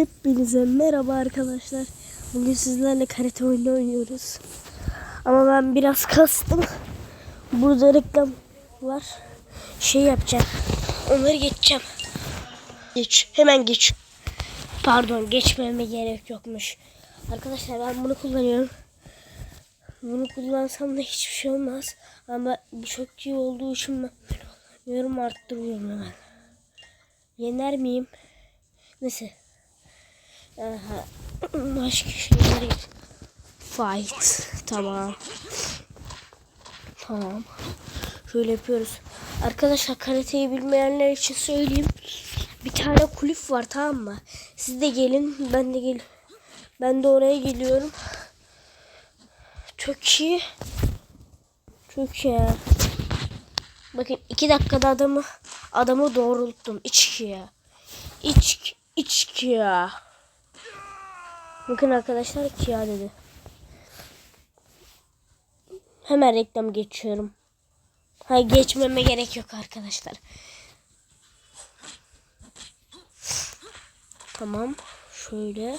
Hepinize merhaba arkadaşlar. Bugün sizlerle karate oyunu oynuyoruz. Ama ben biraz kastım. Burada reklam var. Şey yapacağım. Onları geçeceğim. Geç. Hemen geç. Pardon geçmeme gerek yokmuş. Arkadaşlar ben bunu kullanıyorum. Bunu kullansam da hiçbir şey olmaz. Ama bu çok iyi olduğu için ben yorum arttırıyorum hemen. Yener miyim? Neyse. Aha. Başka şeyler Fight. Tamam. Tamam. Şöyle yapıyoruz. Arkadaşlar karateyi bilmeyenler için söyleyeyim. Bir tane kulüp var tamam mı? Siz de gelin. Ben de gel. Ben de oraya geliyorum. Çok iyi. Çok iyi. Bakın iki dakikada adamı adamı doğrulttum. İçki ya. İç, içki ya. Bakın arkadaşlar Kia dedi. Hemen reklam geçiyorum. Ha geçmeme gerek yok arkadaşlar. Tamam. Şöyle.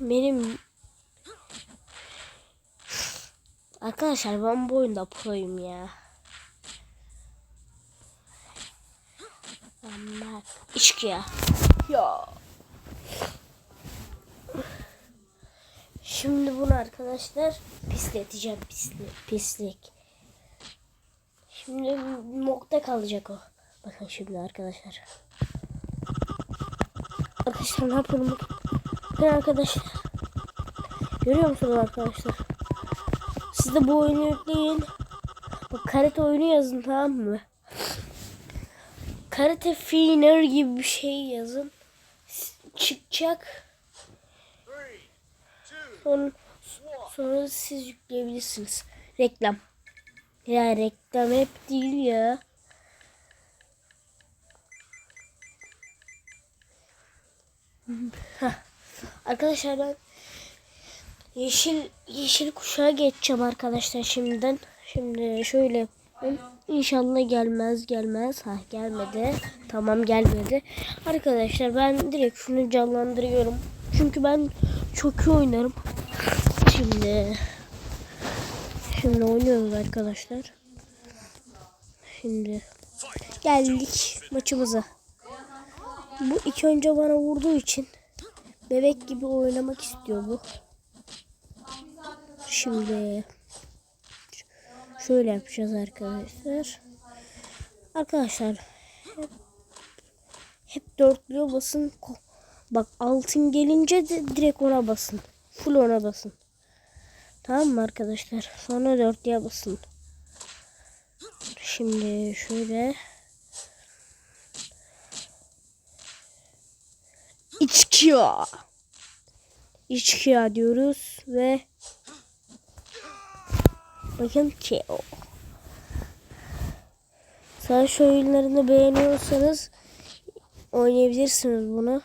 Benim Arkadaşlar ben bu oyunda proyum ya. Ama içki ya. Şimdi bunu arkadaşlar pisleteceğim pislik. pislik. Şimdi nokta kalacak o. Bakın şimdi arkadaşlar. Arkadaşlar ne yapıyorum? Bakın arkadaşlar. Görüyor musunuz arkadaşlar? Siz de bu oyunu yükleyin. Bak karate oyunu yazın tamam mı? Karate Fighter gibi bir şey yazın. Çıkacak. Sonra, sonra siz yükleyebilirsiniz. Reklam. Ya reklam hep değil ya. Arkadaşlar ben yeşil yeşil kuşağa geçeceğim arkadaşlar şimdiden. Şimdi şöyle. İnşallah gelmez gelmez. Ha gelmedi. Tamam gelmedi. Arkadaşlar ben direkt şunu canlandırıyorum. Çünkü ben çok iyi oynarım. Şimdi şimdi oynuyoruz arkadaşlar. Şimdi geldik maçımıza. Bu iki önce bana vurduğu için bebek gibi oynamak istiyor bu. Şimdi şöyle yapacağız arkadaşlar. Arkadaşlar hep, hep dörtlüye basın. Bak altın gelince de direkt ona basın. Full ona basın. Tamam mı arkadaşlar? Sonra dörtlüye basın. Şimdi şöyle İçki ya. İçki ya diyoruz ve bakın ki o. Savaş oyunlarını beğeniyorsanız oynayabilirsiniz bunu.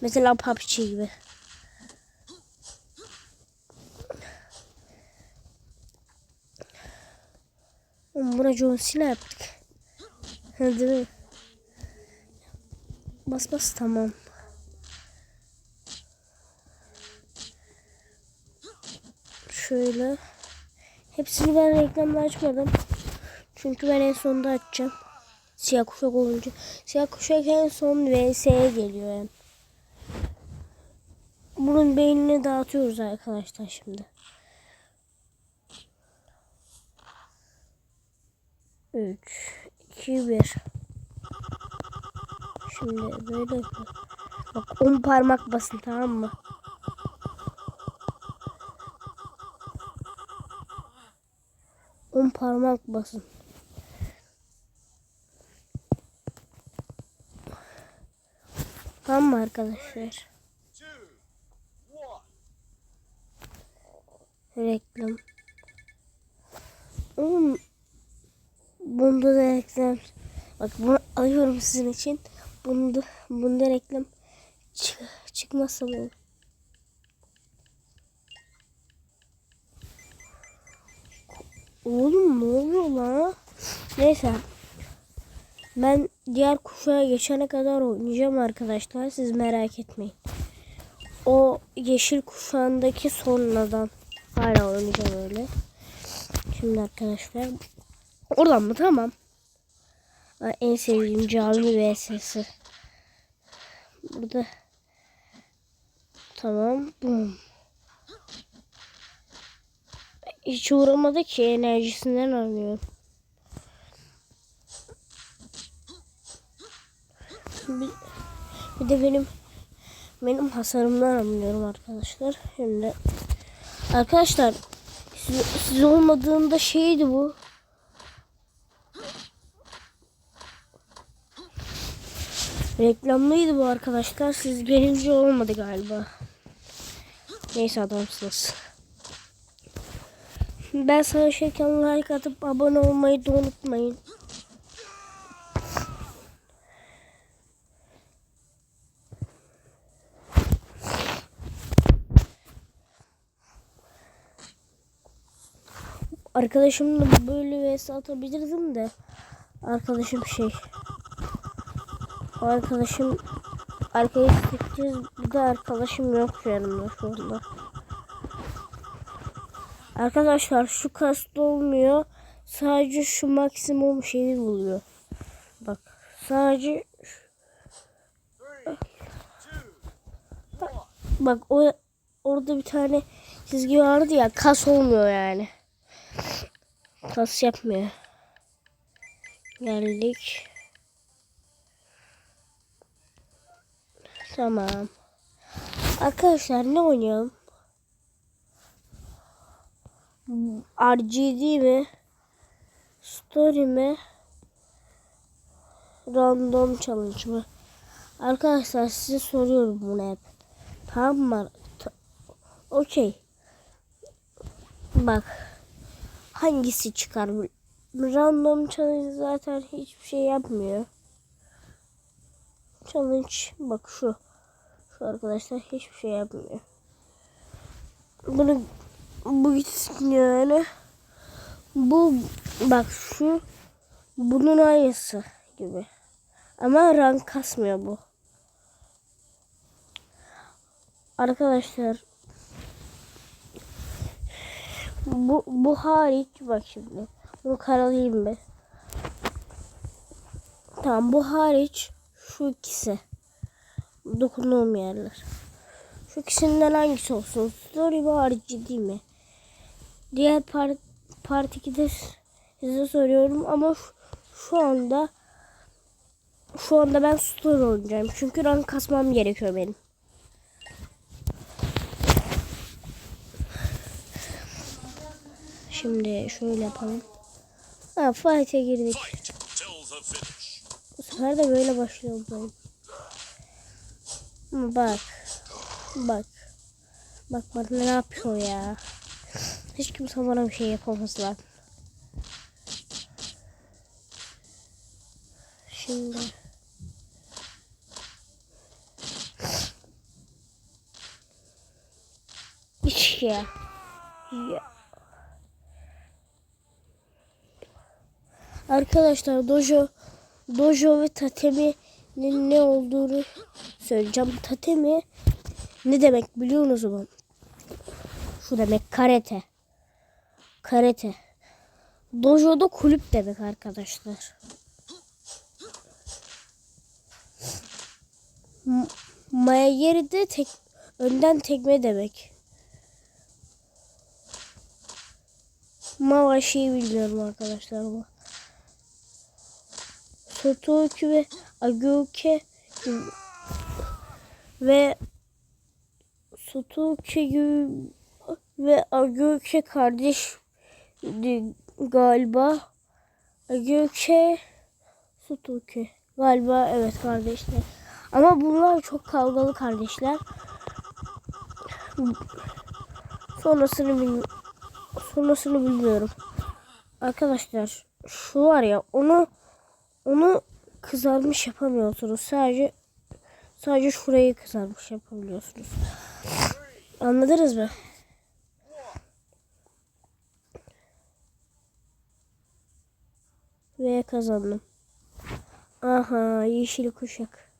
Mesela PUBG gibi. Buna John Cena yaptık. Hadi. Bas bas tamam. Şöyle. Hepsini ben reklamda açmadım. Çünkü ben en sonunda açacağım. Siyah kuşak olunca. Siyah kuşak en son VS'ye geliyor yani. Bunun beynini dağıtıyoruz arkadaşlar şimdi. Üç, iki, bir. Şimdi böyle Bak on parmak basın tamam mı? On parmak basın. Tamam mı arkadaşlar? Reklam. Oğlum bunda da reklam. Bak bunu alıyorum sizin için. Bunda, bunda reklam çık çıkmazsa bu. Oğlum ne oluyor lan? Neyse. Ben diğer kuşağa geçene kadar oynayacağım arkadaşlar. Siz merak etmeyin. O yeşil kuşağındaki sonradan hala oynayacağım öyle. Şimdi arkadaşlar oradan mı tamam. En sevdiğim cami vs'si. Burada tamam. Bum. Hiç uğramadı ki enerjisinden anlıyorum. Bir, bir de benim benim hasarımdan anlıyorum arkadaşlar. Şimdi arkadaşlar siz, siz olmadığında şeydi bu. Reklamlıydı bu arkadaşlar. Siz gelince olmadı galiba. Neyse adamsınız. Ben savaşırken like atıp abone olmayı da unutmayın. Arkadaşımla böyle vs atabilirdim de arkadaşım şey arkadaşım çekeceğiz bir de arkadaşım yok yanımda şu anda. Arkadaşlar şu kast olmuyor. Sadece şu maksimum şeyi buluyor. Bak sadece bak o orada bir tane çizgi vardı ya kas olmuyor yani. Kas yapmıyor. Geldik. Tamam. Arkadaşlar ne oynayalım? RGD mi? Story mi? Random challenge mı? Arkadaşlar size soruyorum bunu hep. Tamam mı? Okey. Bak. Hangisi çıkar? Random challenge zaten hiçbir şey yapmıyor. Challenge bak şu. Şu arkadaşlar hiçbir şey yapmıyor. Bunu bu yani. Bu bak şu bunun aynısı gibi. Ama rank kasmıyor bu. Arkadaşlar bu bu hariç bak şimdi. Bunu karalayayım bir. Tamam bu hariç şu ikisi. Dokunduğum yerler. Şu ikisinden hangisi olsun? Story mi harici değil mi? Diğer part, part 2'de size soruyorum ama şu, şu anda şu anda ben story oynayacağım. Çünkü rank kasmam gerekiyor benim. Şimdi şöyle yapalım. Ha fight'e girdik. Bu sefer de böyle başlıyor bu oyun. Ama bak. Bak. Bak ne yapıyor ya. Hiç kimse bana bir şey yapamaz lan. Şimdi. Hiç ya. Ya. Arkadaşlar dojo dojo ve tatemi'nin ne olduğunu söyleyeceğim. Tatemi ne demek biliyor musunuz? Şu demek karate. Karate. Dojo da kulüp demek arkadaşlar. Mayeri de tek önden tekme demek. Mava şeyi bilmiyorum arkadaşlar bu. Sotoki ve Agyoke ve Sotoki gibi ve Agyoke kardeş galiba. Agyoke Sotoki galiba evet kardeşler. Ama bunlar çok kavgalı kardeşler. Sonrasını bil sonrasını bilmiyorum. Arkadaşlar şu var ya onu onu kızarmış yapamıyorsunuz. Sadece sadece şurayı kızarmış yapabiliyorsunuz. Anladınız mı? Kazandım. Aha yeşil kuşak.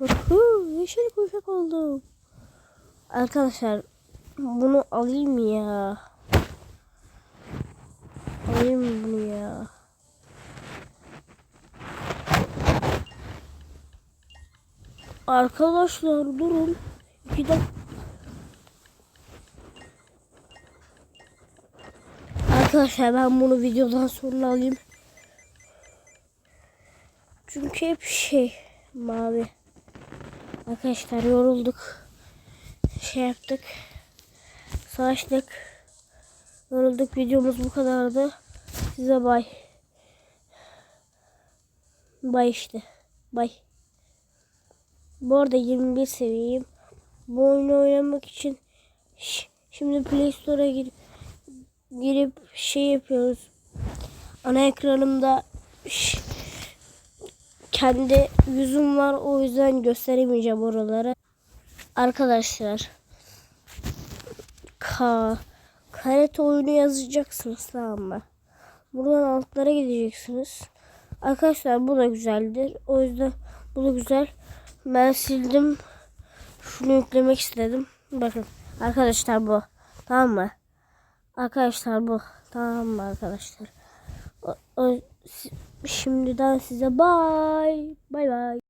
Uhu, yeşil kuşak oldum. Arkadaşlar bunu alayım ya. Alayım bunu ya. Arkadaşlar durun. Bir dakika. Arkadaşlar ben bunu videodan sonra alayım. Çünkü hep şey mavi. Arkadaşlar yorulduk. Şey yaptık. Savaştık. Yorulduk. Videomuz bu kadardı. Size bay. Bay işte. Bay. Bu arada 21 seviyeyim. Bu oyunu oynamak için şimdi Play Store'a girip girip şey yapıyoruz. Ana ekranımda kendi yüzüm var o yüzden gösteremeyeceğim oraları. Arkadaşlar ka karate oyunu yazacaksınız tamam mı? Buradan altlara gideceksiniz. Arkadaşlar bu da güzeldir. O yüzden bu da güzel. Ben sildim. Şunu yüklemek istedim. Bakın arkadaşlar bu. Tamam mı? Arkadaşlar bu. Tamam mı arkadaşlar? O, o- şimdiden size bay. Bay bay.